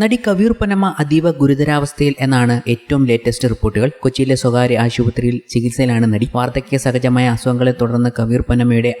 നടി കവീർ പനമ്മ അതീവ ഗുരുതരാവസ്ഥയിൽ എന്നാണ് ഏറ്റവും ലേറ്റസ്റ്റ് റിപ്പോർട്ടുകൾ. കൊച്ചിയിലെ സ്വകാര്യ ആശുപത്രിയിൽ ചികിത്സയിലാണ് നടി. വാർദ്ധക്യ സഹജമായ അസുഖങ്ങളെ തുടർന്ന് കവീർ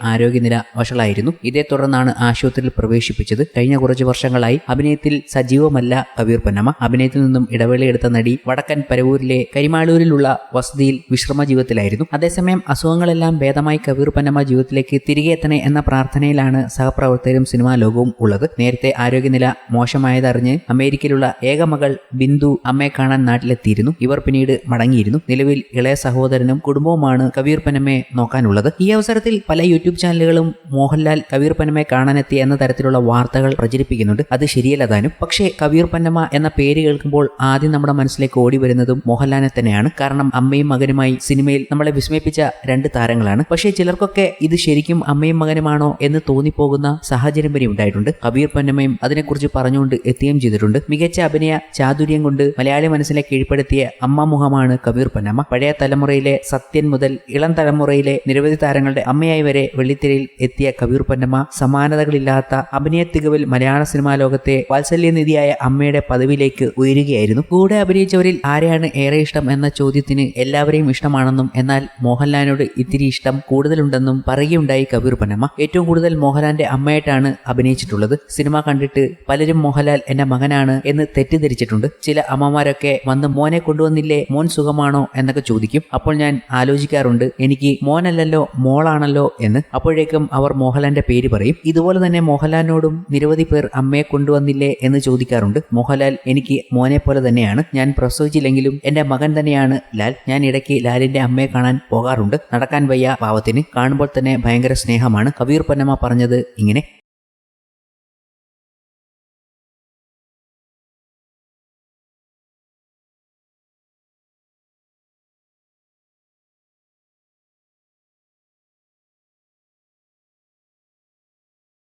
ആരോഗ്യനില വഷളായിരുന്നു. ഇതേ തുടർന്നാണ് ആശുപത്രിയിൽ പ്രവേശിപ്പിച്ചത്. കഴിഞ്ഞ കുറച്ച് വർഷങ്ങളായി അഭിനയത്തിൽ സജീവമല്ല കവീർ അഭിനയത്തിൽ നിന്നും ഇടവേളയെടുത്ത നടി വടക്കൻ പരവൂരിലെ കരിമാളൂരിലുള്ള വസതിയിൽ വിശ്രമ ജീവിതത്തിലായിരുന്നു. അതേസമയം അസുഖങ്ങളെല്ലാം ഭേദമായി കവീർ ജീവിതത്തിലേക്ക് തിരികെ എത്തണേ എന്ന പ്രാർത്ഥനയിലാണ് സഹപ്രവർത്തകരും സിനിമാ ലോകവും ഉള്ളത്. നേരത്തെ ആരോഗ്യനില മോശമായതറിഞ്ഞ് അമേരിക്കയിലുള്ള ഏകമകൾ ബിന്ദു അമ്മയെ കാണാൻ നാട്ടിലെത്തിയിരുന്നു. ഇവർ പിന്നീട് മടങ്ങിയിരുന്നു. നിലവിൽ ഇളയ സഹോദരനും കുടുംബവുമാണ് കവീർ പനമ്മയെ നോക്കാനുള്ളത്. ഈ അവസരത്തിൽ പല യൂട്യൂബ് ചാനലുകളും മോഹൻലാൽ കവീർ പനമ്മയെ കാണാനെത്തി എന്ന തരത്തിലുള്ള വാർത്തകൾ പ്രചരിപ്പിക്കുന്നുണ്ട്. അത് ശരിയല്ല താനും. പക്ഷേ കവീർ പന്നമ്മ എന്ന പേര് കേൾക്കുമ്പോൾ ആദ്യം നമ്മുടെ മനസ്സിലേക്ക് ഓടി വരുന്നതും മോഹൻലാലിനെ തന്നെയാണ്. കാരണം അമ്മയും മകനുമായി സിനിമയിൽ നമ്മളെ വിസ്മയിപ്പിച്ച രണ്ട് താരങ്ങളാണ്. പക്ഷേ ചിലർക്കൊക്കെ ഇത് ശരിക്കും അമ്മയും മകനുമാണോ എന്ന് തോന്നിപ്പോകുന്ന സാഹചര്യം വരെ ഉണ്ടായിട്ടുണ്ട്. കബീർ പന്നമ്മയും അതിനെക്കുറിച്ച് പറഞ്ഞുകൊണ്ട് എത്തുകയും ചെയ്തിട്ടുണ്ട്. മികച്ച അഭിനയ ചാതുര്യം കൊണ്ട് മലയാളി മനസ്സിനെ കീഴ്പ്പെടുത്തിയ അമ്മ മുഖമാണ് കബീർ പന്നമ്മ. പഴയ തലമുറയിലെ സത്യൻ മുതൽ ഇളം തലമുറയിലെ നിരവധി താരങ്ങളുടെ അമ്മയായി വരെ വെള്ളിത്തിരയിൽ എത്തിയ കബീർ പന്നമ്മ സമാനതകളില്ലാത്ത അഭിനയ തികവിൽ മലയാള സിനിമാ ലോകത്തെ വാത്സല്യനിധിയായ അമ്മയുടെ പദവിയിലേക്ക് ഉയരുകയായിരുന്നു. കൂടെ അഭിനയിച്ചവരിൽ ആരെയാണ് ഏറെ ഇഷ്ടം എന്ന ചോദ്യത്തിന് എല്ലാവരെയും ഇഷ്ടമാണെന്നും എന്നാൽ മോഹൻലാലിനോട് ഇത്തിരി ഇഷ്ടം കൂടുതലുണ്ടെന്നും പറയുകയുണ്ടായി കബീർ പന്നമ്മ. ഏറ്റവും കൂടുതൽ മോഹൻലാലിന്റെ അമ്മയായിട്ടാണ് അഭിനയിച്ചിട്ടുള്ളത്. സിനിമ കണ്ടിട്ട് പലരും മോഹൻലാൽ എന്റെ മകനാണ് എന്ന് തെറ്റിദ്ധരിച്ചിട്ടുണ്ട്. ചില അമ്മമാരൊക്കെ വന്ന് മോനെ കൊണ്ടുവന്നില്ലേ മോൻ സുഖമാണോ എന്നൊക്കെ ചോദിക്കും. അപ്പോൾ ഞാൻ ആലോചിക്കാറുണ്ട് എനിക്ക് മോനല്ലല്ലോ മോളാണല്ലോ എന്ന്. അപ്പോഴേക്കും അവർ മോഹൻലാലിന്റെ പേര് പറയും. ഇതുപോലെ തന്നെ മോഹൻലാലിനോടും നിരവധി പേർ അമ്മയെ കൊണ്ടുവന്നില്ലേ എന്ന് ചോദിക്കാറുണ്ട്. മോഹൻലാൽ എനിക്ക് മോനെ പോലെ തന്നെയാണ്. ഞാൻ പ്രസവിച്ചില്ലെങ്കിലും എന്റെ മകൻ തന്നെയാണ് ലാൽ. ഞാൻ ഇടയ്ക്ക് ലാലിന്റെ അമ്മയെ കാണാൻ പോകാറുണ്ട്. നടക്കാൻ വയ്യ പാവത്തിന്. കാണുമ്പോൾ തന്നെ ഭയങ്കര സ്നേഹമാണ്. കബീർ പന്നമ്മ പറഞ്ഞത് ഇങ്ങനെ.